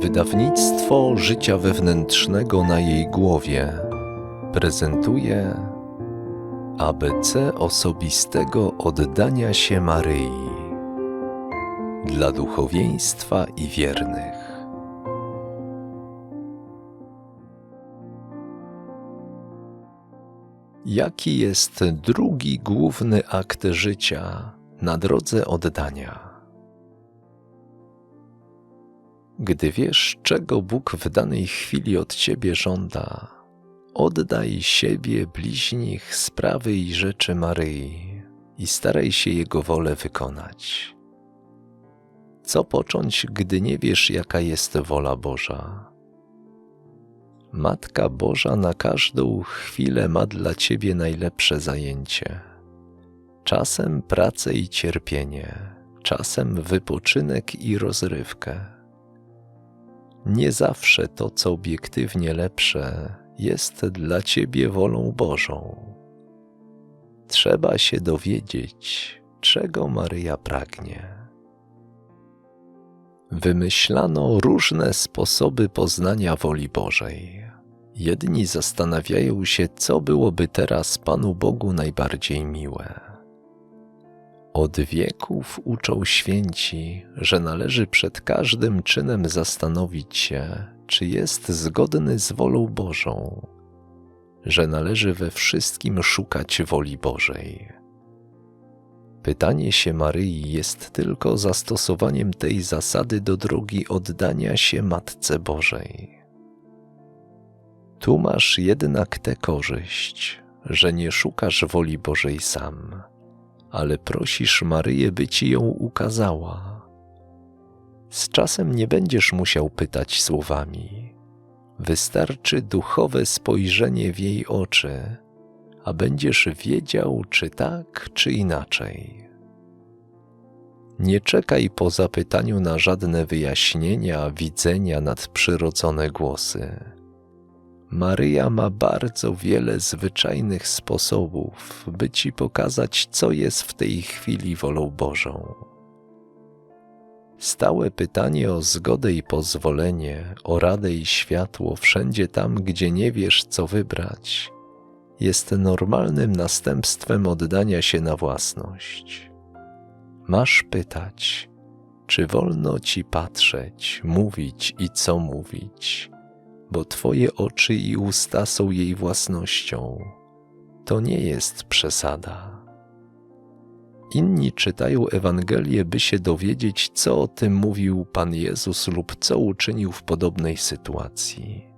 Wydawnictwo Życia Wewnętrznego na jej głowie prezentuje ABC osobistego oddania się Maryi dla duchowieństwa i wiernych. Jaki jest drugi główny akt życia na drodze oddania? Gdy wiesz, czego Bóg w danej chwili od ciebie żąda, oddaj siebie, bliźnich, sprawy i rzeczy Maryi i staraj się Jego wolę wykonać. Co począć, gdy nie wiesz, jaka jest wola Boża? Matka Boża na każdą chwilę ma dla ciebie najlepsze zajęcie. Czasem pracę i cierpienie, czasem wypoczynek i rozrywkę. Nie zawsze to, co obiektywnie lepsze, jest dla ciebie wolą Bożą. Trzeba się dowiedzieć, czego Maryja pragnie. Wymyślano różne sposoby poznania woli Bożej. Jedni zastanawiają się, co byłoby teraz Panu Bogu najbardziej miłe. Od wieków uczą święci, że należy przed każdym czynem zastanowić się, czy jest zgodny z wolą Bożą, że należy we wszystkim szukać woli Bożej. Pytanie się Maryi jest tylko zastosowaniem tej zasady do drogi oddania się Matce Bożej. Tu masz jednak tę korzyść, że nie szukasz woli Bożej sam, ale prosisz Maryję, by ci ją ukazała. Z czasem nie będziesz musiał pytać słowami. Wystarczy duchowe spojrzenie w jej oczy, a będziesz wiedział, czy tak, czy inaczej. Nie czekaj po zapytaniu na żadne wyjaśnienia, widzenia nadprzyrodzone głosy. Maryja ma bardzo wiele zwyczajnych sposobów, by ci pokazać, co jest w tej chwili wolą Bożą. Stałe pytanie o zgodę i pozwolenie, o radę i światło wszędzie tam, gdzie nie wiesz, co wybrać, jest normalnym następstwem oddania się na własność. Masz pytać, czy wolno ci patrzeć, mówić i co mówić, bo twoje oczy i usta są jej własnością. To nie jest przesada. Inni czytają Ewangelię, by się dowiedzieć, co o tym mówił Pan Jezus lub co uczynił w podobnej sytuacji.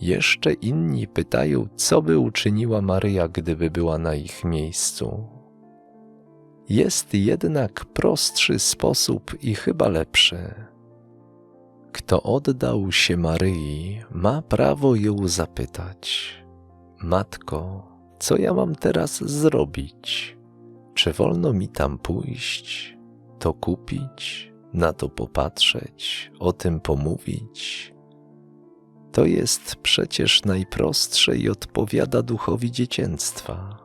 Jeszcze inni pytają, co by uczyniła Maryja, gdyby była na ich miejscu. Jest jednak prostszy sposób i chyba lepszy. Kto oddał się Maryi, ma prawo ją zapytać: Matko, co ja mam teraz zrobić? Czy wolno mi tam pójść, to kupić, na to popatrzeć, o tym pomówić? To jest przecież najprostsze i odpowiada duchowi dziecięctwa.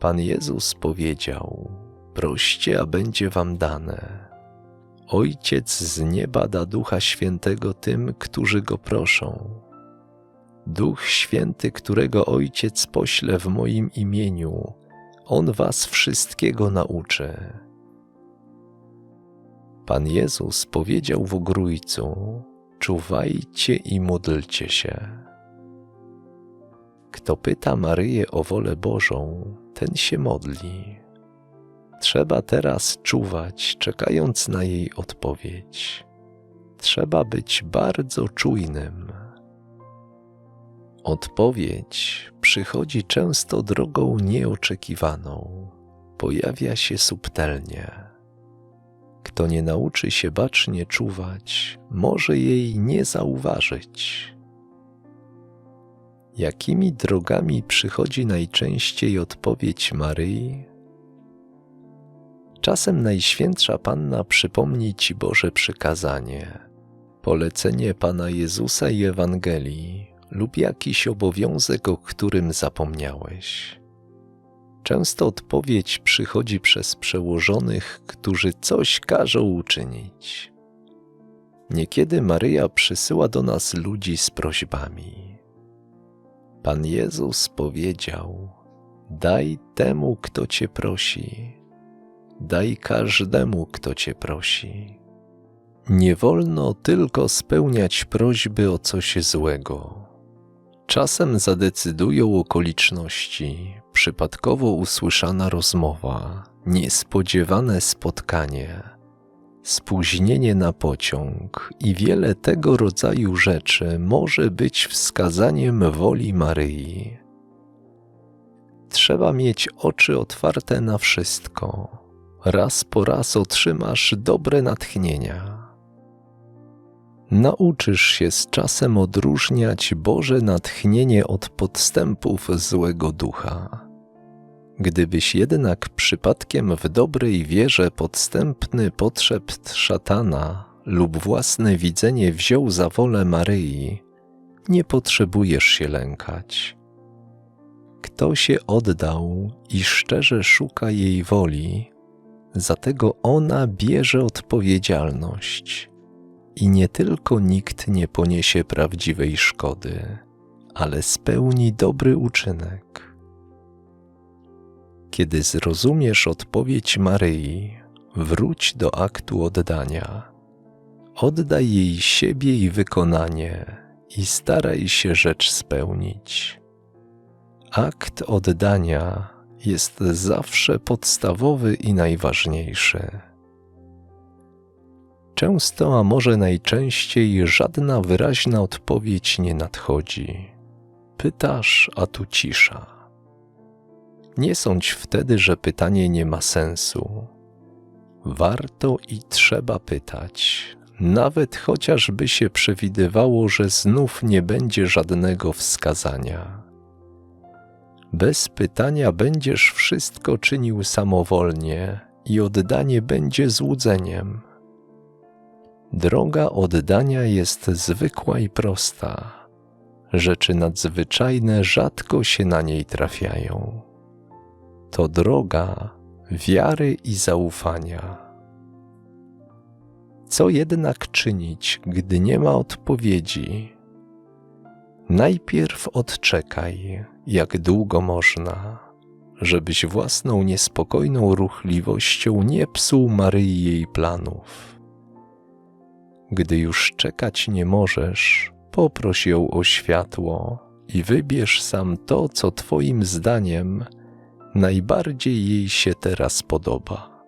Pan Jezus powiedział: Proście, a będzie wam dane. Ojciec z nieba da Ducha Świętego tym, którzy go proszą. Duch Święty, którego Ojciec pośle w moim imieniu, on was wszystkiego nauczy. Pan Jezus powiedział w ogrójcu: Czuwajcie i módlcie się. Kto pyta Maryję o wolę Bożą, ten się modli. Trzeba teraz czuwać, czekając na jej odpowiedź. Trzeba być bardzo czujnym. Odpowiedź przychodzi często drogą nieoczekiwaną, pojawia się subtelnie. Kto nie nauczy się bacznie czuwać, może jej nie zauważyć. Jakimi drogami przychodzi najczęściej odpowiedź Maryi? Czasem Najświętsza Panna przypomni Ci Boże przykazanie, polecenie Pana Jezusa i Ewangelii lub jakiś obowiązek, o którym zapomniałeś. Często odpowiedź przychodzi przez przełożonych, którzy coś każą uczynić. Niekiedy Maryja przysyła do nas ludzi z prośbami. Pan Jezus powiedział: Daj temu, kto cię prosi, daj każdemu, kto cię prosi. Nie wolno tylko spełniać prośby o coś złego. Czasem zadecydują okoliczności, przypadkowo usłyszana rozmowa, niespodziewane spotkanie, spóźnienie na pociąg i wiele tego rodzaju rzeczy może być wskazaniem woli Maryi. Trzeba mieć oczy otwarte na wszystko. Raz po raz otrzymasz dobre natchnienia. Nauczysz się z czasem odróżniać Boże natchnienie od podstępów złego ducha. Gdybyś jednak przypadkiem w dobrej wierze podstępny potrzebt szatana lub własne widzenie wziął za wolę Maryi, nie potrzebujesz się lękać. Kto się oddał i szczerze szuka jej woli, za tego ona bierze odpowiedzialność. I nie tylko nikt nie poniesie prawdziwej szkody, ale spełni dobry uczynek. Kiedy zrozumiesz odpowiedź Maryi, wróć do aktu oddania. Oddaj jej siebie i wykonanie i staraj się rzecz spełnić. Akt oddania jest zawsze podstawowy i najważniejszy. Często, a może najczęściej, żadna wyraźna odpowiedź nie nadchodzi. Pytasz, a tu cisza. Nie sądź wtedy, że pytanie nie ma sensu. Warto i trzeba pytać, nawet chociażby się przewidywało, że znów nie będzie żadnego wskazania. Bez pytania będziesz wszystko czynił samowolnie i oddanie będzie złudzeniem. Droga oddania jest zwykła i prosta. Rzeczy nadzwyczajne rzadko się na niej trafiają. To droga wiary i zaufania. Co jednak czynić, gdy nie ma odpowiedzi? Najpierw odczekaj, jak długo można, żebyś własną niespokojną ruchliwością nie psuł Maryi jej planów. Gdy już czekać nie możesz, poproś ją o światło i wybierz sam to, co Twoim zdaniem najbardziej jej się teraz podoba.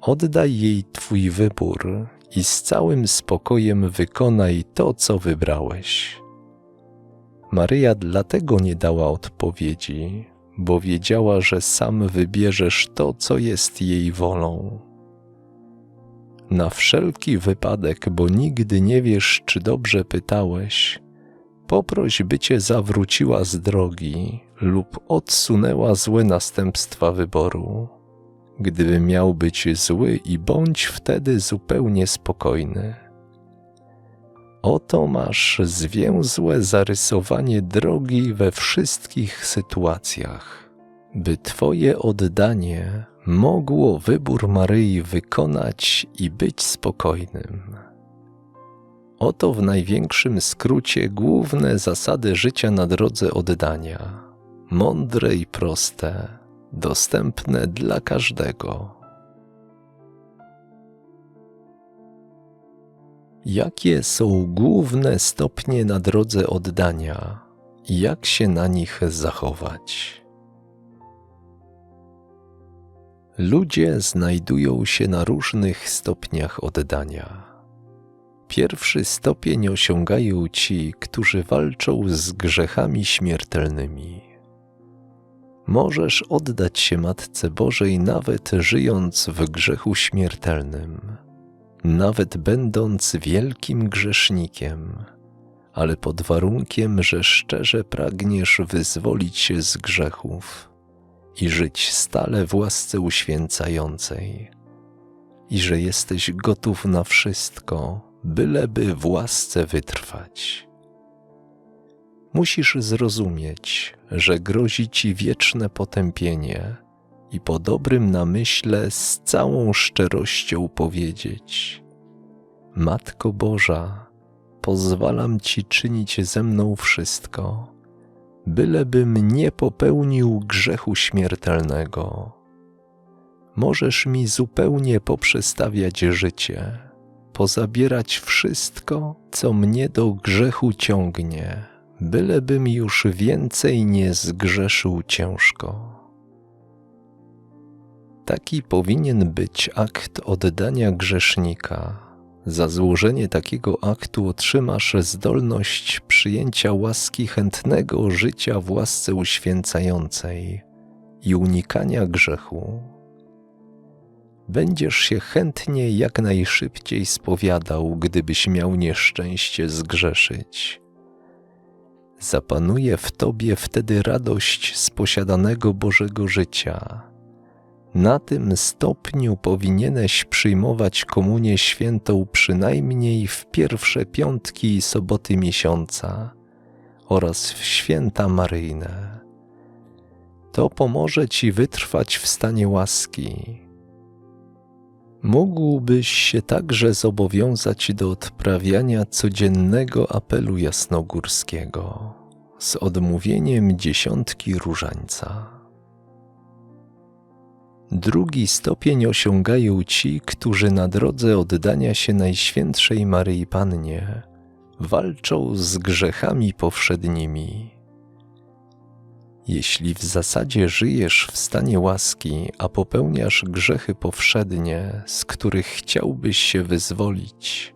Oddaj jej Twój wybór i z całym spokojem wykonaj to, co wybrałeś. Maryja dlatego nie dała odpowiedzi, bo wiedziała, że sam wybierzesz to, co jest jej wolą. Na wszelki wypadek, bo nigdy nie wiesz, czy dobrze pytałeś, poproś, by cię zawróciła z drogi lub odsunęła złe następstwa wyboru. Gdyby miał być zły i bądź wtedy zupełnie spokojny. Oto masz zwięzłe zarysowanie drogi we wszystkich sytuacjach, by Twoje oddanie mogło wybór Maryi wykonać i być spokojnym. Oto w największym skrócie główne zasady życia na drodze oddania, mądre i proste, dostępne dla każdego. Jakie są główne stopnie na drodze oddania jak się na nich zachować? Ludzie znajdują się na różnych stopniach oddania. Pierwszy stopień osiągają ci, którzy walczą z grzechami śmiertelnymi. Możesz oddać się Matce Bożej nawet żyjąc w grzechu śmiertelnym nawet będąc wielkim grzesznikiem, ale pod warunkiem, że szczerze pragniesz wyzwolić się z grzechów i żyć stale w łasce uświęcającej, i że jesteś gotów na wszystko, byleby w łasce wytrwać. Musisz zrozumieć, że grozi ci wieczne potępienie i po dobrym namyśle z całą szczerością powiedzieć: Matko Boża, pozwalam Ci czynić ze mną wszystko, bylebym nie popełnił grzechu śmiertelnego. Możesz mi zupełnie poprzestawiać życie, pozabierać wszystko, co mnie do grzechu ciągnie, bylebym już więcej nie zgrzeszył ciężko. Taki powinien być akt oddania grzesznika. Za złożenie takiego aktu otrzymasz zdolność przyjęcia łaski chętnego życia w łasce uświęcającej i unikania grzechu. Będziesz się chętnie jak najszybciej spowiadał, gdybyś miał nieszczęście zgrzeszyć. Zapanuje w tobie wtedy radość z posiadanego Bożego życia na tym stopniu powinieneś przyjmować komunię świętą przynajmniej w pierwsze piątki i soboty miesiąca oraz w święta maryjne. To pomoże ci wytrwać w stanie łaski. Mógłbyś się także zobowiązać do odprawiania codziennego apelu jasnogórskiego z odmówieniem dziesiątki różańca. Drugi stopień osiągają ci, którzy na drodze oddania się Najświętszej Maryi Pannie walczą z grzechami powszednimi. Jeśli w zasadzie żyjesz w stanie łaski, a popełniasz grzechy powszednie, z których chciałbyś się wyzwolić,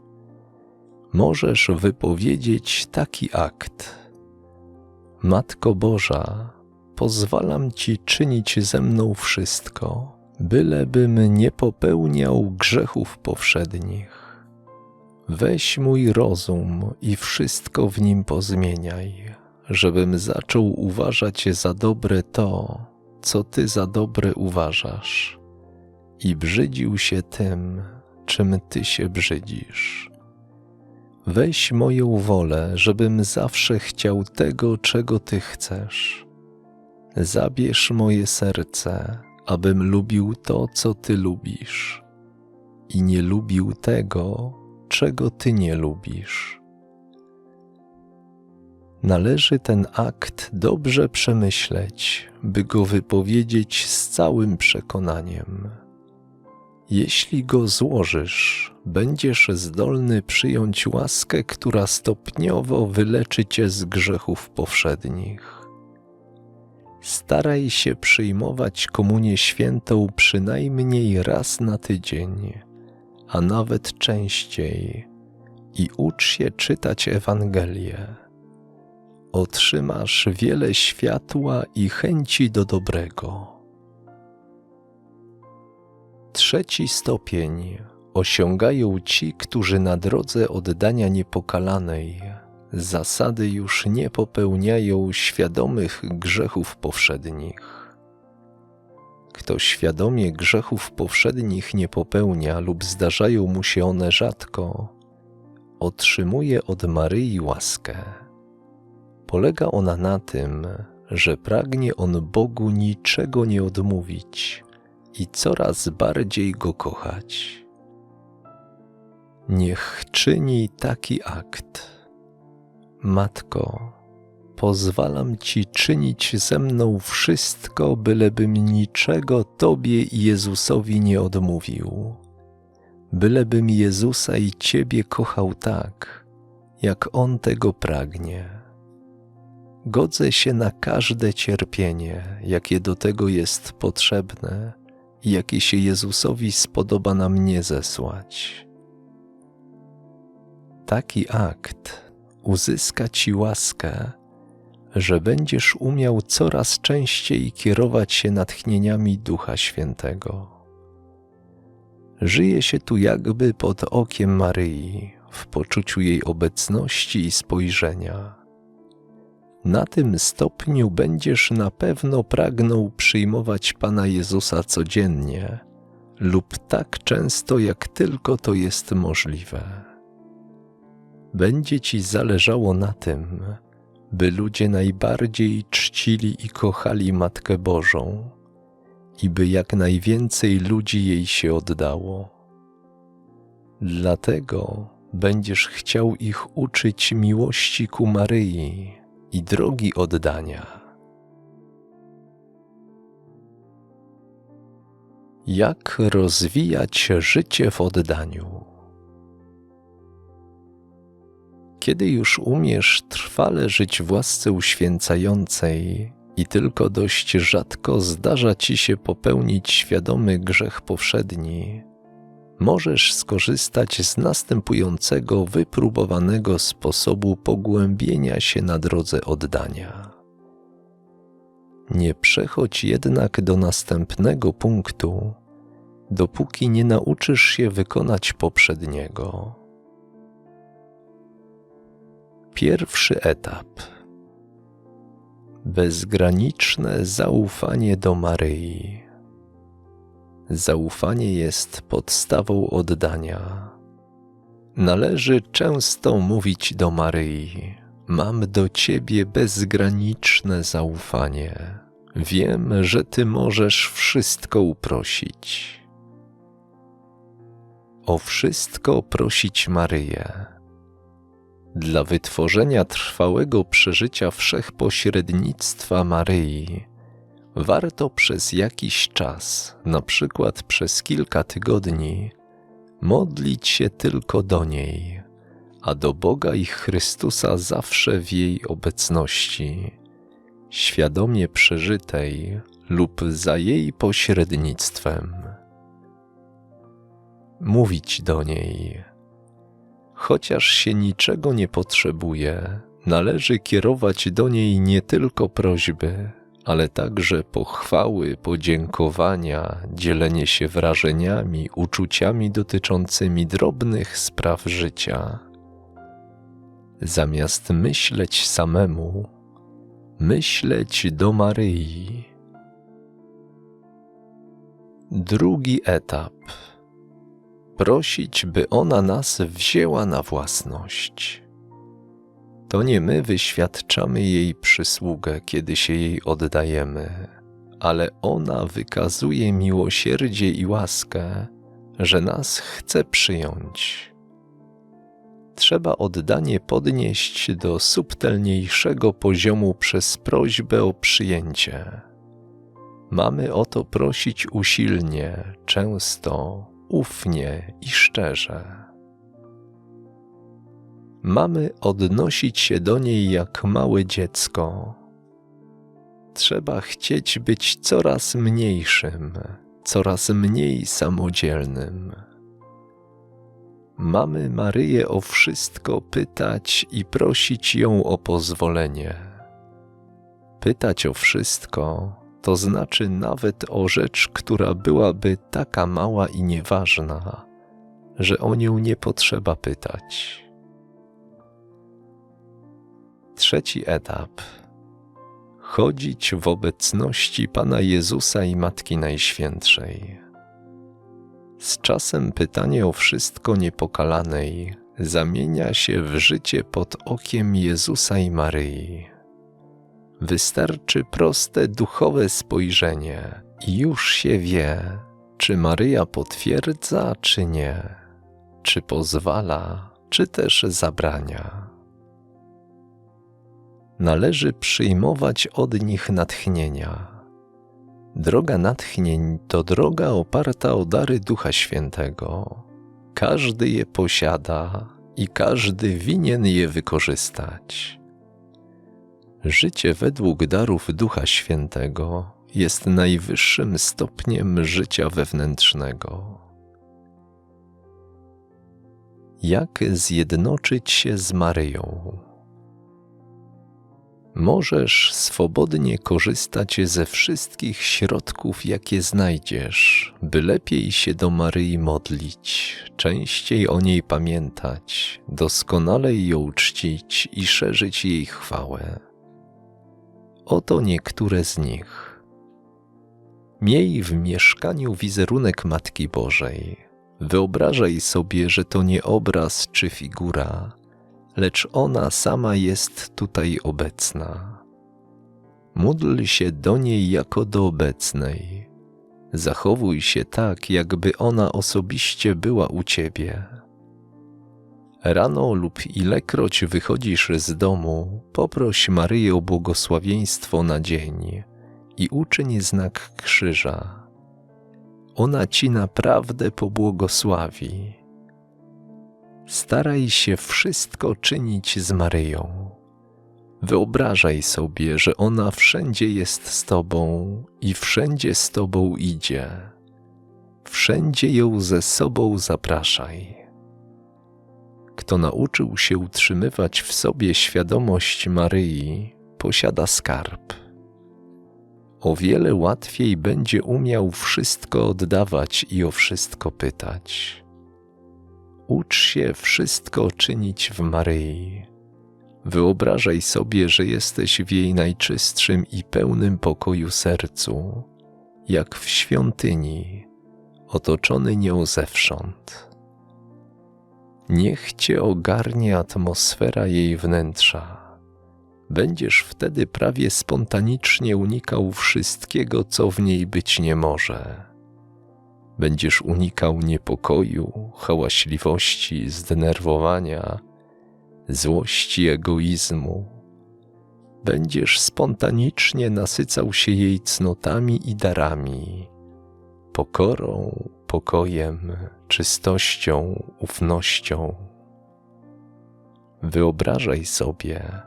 możesz wypowiedzieć taki akt. Matko Boża, pozwalam Ci czynić ze mną wszystko, bylebym nie popełniał grzechów powszednich. Weź mój rozum i wszystko w nim pozmieniaj, żebym zaczął uważać za dobre to, co Ty za dobre uważasz, i brzydził się tym, czym Ty się brzydzisz. Weź moją wolę, żebym zawsze chciał tego, czego Ty chcesz Zabierz moje serce, abym lubił to, co Ty lubisz, i nie lubił tego, czego Ty nie lubisz. Należy ten akt dobrze przemyśleć, by go wypowiedzieć z całym przekonaniem. Jeśli go złożysz, będziesz zdolny przyjąć łaskę, która stopniowo wyleczy cię z grzechów powszednich staraj się przyjmować komunię świętą przynajmniej raz na tydzień, a nawet częściej, i ucz się czytać Ewangelię. Otrzymasz wiele światła i chęci do dobrego. Trzeci stopień osiągają ci, którzy na drodze oddania niepokalanej zasady już nie popełniają świadomych grzechów powszednich. Kto świadomie grzechów powszednich nie popełnia lub zdarzają mu się one rzadko, otrzymuje od Maryi łaskę. Polega ona na tym, że pragnie on Bogu niczego nie odmówić i coraz bardziej go kochać. Niech czyni taki akt Matko, pozwalam Ci czynić ze mną wszystko, bylebym niczego Tobie i Jezusowi nie odmówił. Bylebym Jezusa i Ciebie kochał tak, jak On tego pragnie. Godzę się na każde cierpienie, jakie do tego jest potrzebne jakie się Jezusowi spodoba na mnie zesłać. Taki akt uzyska Ci łaskę, że będziesz umiał coraz częściej kierować się natchnieniami Ducha Świętego. Żyje się tu jakby pod okiem Maryi, w poczuciu jej obecności i spojrzenia. Na tym stopniu będziesz na pewno pragnął przyjmować Pana Jezusa codziennie lub tak często, jak tylko to jest możliwe będzie Ci zależało na tym, by ludzie najbardziej czcili i kochali Matkę Bożą i by jak najwięcej ludzi jej się oddało. Dlatego będziesz chciał ich uczyć miłości ku Maryi i drogi oddania. Jak rozwijać życie w oddaniu? Kiedy już umiesz trwale żyć w łasce uświęcającej i tylko dość rzadko zdarza ci się popełnić świadomy grzech powszedni, możesz skorzystać z następującego wypróbowanego sposobu pogłębienia się na drodze oddania. Nie przechodź jednak do następnego punktu, dopóki nie nauczysz się wykonać poprzedniego. Pierwszy etap. Bezgraniczne zaufanie do Maryi. Zaufanie jest podstawą oddania. Należy często mówić do Maryi: Mam do Ciebie bezgraniczne zaufanie. Wiem, że Ty możesz wszystko uprosić. O wszystko prosić Maryję dla wytworzenia trwałego przeżycia wszechpośrednictwa Maryi, warto przez jakiś czas, na przykład przez kilka tygodni, modlić się tylko do niej, a do Boga i Chrystusa zawsze w jej obecności, świadomie przeżytej lub za jej pośrednictwem. Mówić do niej Chociaż się niczego nie potrzebuje, należy kierować do niej nie tylko prośby, ale także pochwały, podziękowania, dzielenie się wrażeniami, uczuciami dotyczącymi drobnych spraw życia. Zamiast myśleć samemu, myśleć do Maryi. Drugi etap prosić, by ona nas wzięła na własność. To nie my wyświadczamy jej przysługę, kiedy się jej oddajemy, ale ona wykazuje miłosierdzie i łaskę, że nas chce przyjąć. Trzeba oddanie podnieść do subtelniejszego poziomu przez prośbę o przyjęcie. Mamy o to prosić usilnie, często, ufnie i szczerze. Mamy odnosić się do niej jak małe dziecko. Trzeba chcieć być coraz mniejszym, coraz mniej samodzielnym. Mamy Maryję o wszystko pytać i prosić ją o pozwolenie. Pytać o wszystko to znaczy nawet o rzecz, która byłaby taka mała i nieważna, że o nią nie potrzeba pytać. Trzeci etap. Chodzić w obecności Pana Jezusa i Matki Najświętszej. Z czasem pytanie o wszystko niepokalanej zamienia się w życie pod okiem Jezusa i Maryi Wystarczy proste duchowe spojrzenie i już się wie, czy Maryja potwierdza, czy nie, czy pozwala, czy też zabrania. Należy przyjmować od nich natchnienia. Droga natchnień to droga oparta o dary Ducha Świętego. Każdy je posiada i każdy winien je wykorzystać. Życie według darów Ducha Świętego jest najwyższym stopniem życia wewnętrznego. Jak zjednoczyć się z Maryją? Możesz swobodnie korzystać ze wszystkich środków, jakie znajdziesz, by lepiej się do Maryi modlić, częściej o niej pamiętać, doskonale ją czcić i szerzyć jej chwałę. Oto niektóre z nich. Miej w mieszkaniu wizerunek Matki Bożej. Wyobrażaj sobie, że to nie obraz czy figura, lecz ona sama jest tutaj obecna. Módl się do niej jako do obecnej. Zachowuj się tak, jakby ona osobiście była u ciebie. Rano lub ilekroć wychodzisz z domu, poproś Maryję o błogosławieństwo na dzień i uczyń znak krzyża. Ona ci naprawdę pobłogosławi. Staraj się wszystko czynić z Maryją. Wyobrażaj sobie, że ona wszędzie jest z tobą i wszędzie z tobą idzie. Wszędzie ją ze sobą zapraszaj. Kto nauczył się utrzymywać w sobie świadomość Maryi, posiada skarb. O wiele łatwiej będzie umiał wszystko oddawać i o wszystko pytać. Ucz się wszystko czynić w Maryi. Wyobrażaj sobie, że jesteś w jej najczystszym i pełnym pokoju sercu, jak w świątyni, otoczony nią zewsząd. Niech cię ogarnie atmosfera jej wnętrza. Będziesz wtedy prawie spontanicznie unikał wszystkiego, co w niej być nie może. Będziesz unikał niepokoju, hałaśliwości, zdenerwowania, złości, egoizmu. Będziesz spontanicznie nasycał się jej cnotami i darami, pokorą, pokojem, czystością, ufnością. Wyobrażaj sobie,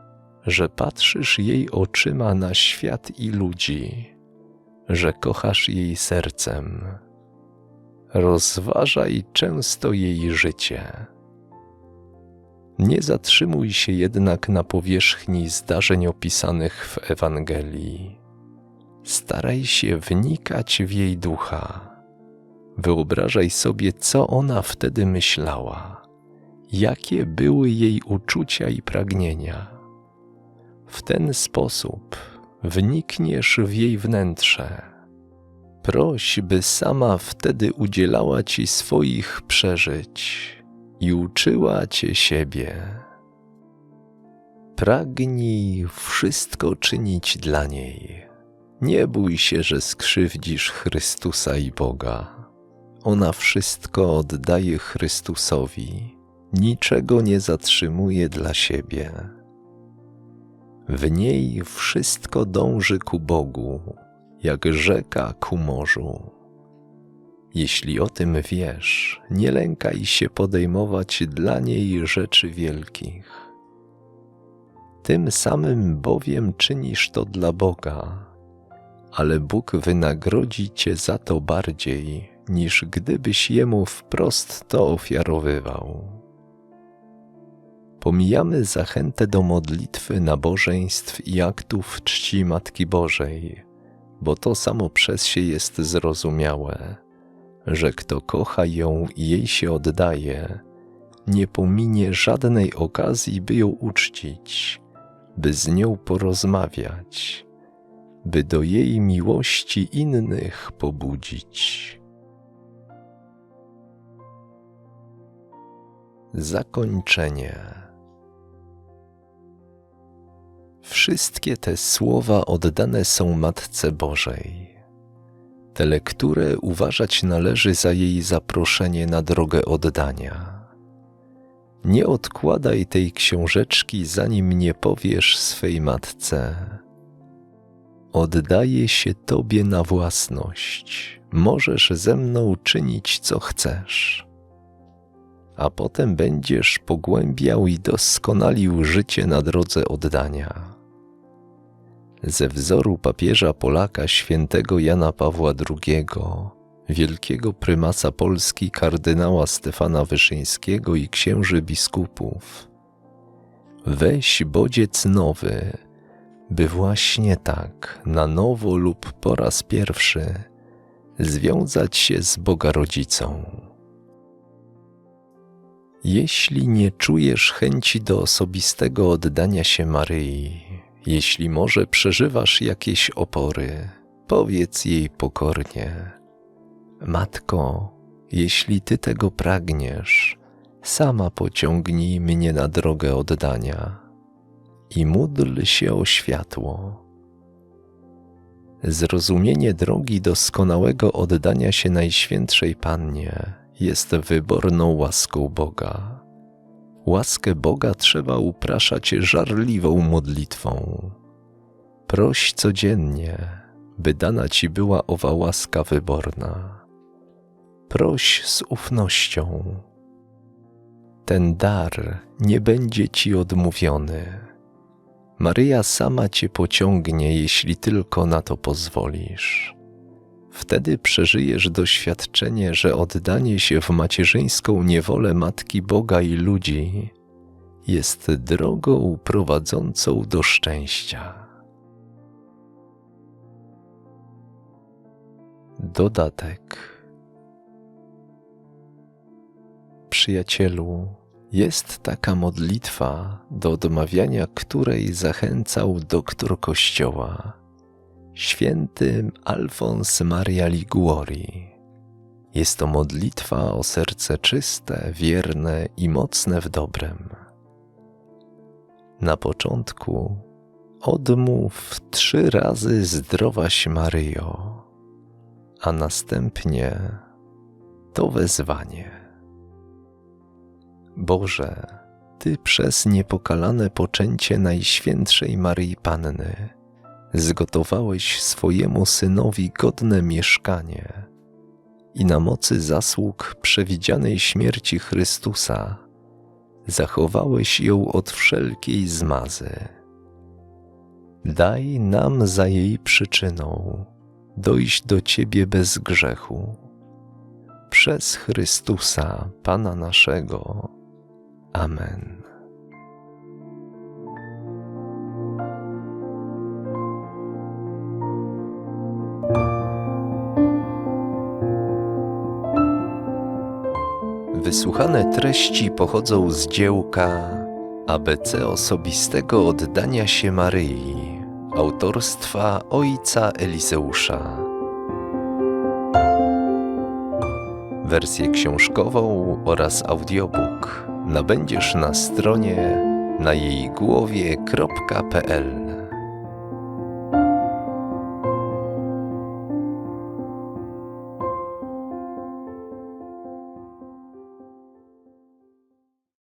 że patrzysz jej oczyma na świat i ludzi, że kochasz jej sercem. Rozważaj często jej życie. Nie zatrzymuj się jednak na powierzchni zdarzeń opisanych w Ewangelii. Staraj się wnikać w jej ducha. Wyobrażaj sobie, co ona wtedy myślała, jakie były jej uczucia i pragnienia. W ten sposób wnikniesz w jej wnętrze. Proś, by sama wtedy udzielała ci swoich przeżyć i uczyła cię siebie. Pragnij wszystko czynić dla niej. Nie bój się, że skrzywdzisz Chrystusa i Boga. Ona wszystko oddaje Chrystusowi, niczego nie zatrzymuje dla siebie. W niej wszystko dąży ku Bogu, jak rzeka ku morzu. Jeśli o tym wiesz, nie lękaj się podejmować dla niej rzeczy wielkich. Tym samym bowiem czynisz to dla Boga, ale Bóg wynagrodzi cię za to bardziej, niż gdybyś Jemu wprost to ofiarowywał. Pomijamy zachętę do modlitwy, nabożeństw i aktów czci Matki Bożej, bo to samo przez się jest zrozumiałe że kto kocha ją i jej się oddaje, nie pominie żadnej okazji, by ją uczcić, by z nią porozmawiać, by do jej miłości innych pobudzić. Zakończenie. Wszystkie te słowa oddane są Matce Bożej Tę lekturę uważać należy za jej zaproszenie na drogę oddania. Nie odkładaj tej książeczki, zanim nie powiesz swej matce. Oddaję się Tobie na własność. Możesz ze mną czynić, co chcesz. A potem będziesz pogłębiał i doskonalił życie na drodze oddania ze wzoru papieża Polaka świętego Jana Pawła II, wielkiego prymasa Polski kardynała Stefana Wyszyńskiego i księży biskupów. Weź bodziec nowy, by właśnie tak, na nowo lub po raz pierwszy, związać się z Boga Rodzicą. Jeśli nie czujesz chęci do osobistego oddania się Maryi, jeśli może przeżywasz jakieś opory, powiedz jej pokornie: Matko, jeśli ty tego pragniesz, sama pociągnij mnie na drogę oddania i módl się o światło. Zrozumienie drogi doskonałego oddania się Najświętszej Pannie jest wyborną łaską Boga Łaskę Boga trzeba upraszać żarliwą modlitwą. Proś codziennie, by dana ci była owa łaska wyborna. Proś z ufnością. Ten dar nie będzie ci odmówiony. Maryja sama cię pociągnie, jeśli tylko na to pozwolisz. Wtedy przeżyjesz doświadczenie, że oddanie się w macierzyńską niewolę Matki Boga i ludzi jest drogą prowadzącą do szczęścia. Dodatek Przyjacielu, jest taka modlitwa, do odmawiania której zachęcał doktor Kościoła, święty Alfons Maria Liguori. Jest to modlitwa o serce czyste, wierne i mocne w dobrem. Na początku odmów trzy razy zdrowaś Maryjo, a następnie to wezwanie. Boże, Ty przez niepokalane poczęcie Najświętszej Maryi Panny zgotowałeś swojemu Synowi godne mieszkanie i na mocy zasług przewidzianej śmierci Chrystusa zachowałeś ją od wszelkiej zmazy. Daj nam za jej przyczyną dojść do Ciebie bez grzechu. Przez Chrystusa, Pana naszego. Amen. Wysłuchane treści pochodzą z dziełka ABC osobistego oddania się Maryi, autorstwa ojca Elizeusza. Wersję książkową oraz audiobook nabędziesz na stronie na jej głowie.pl.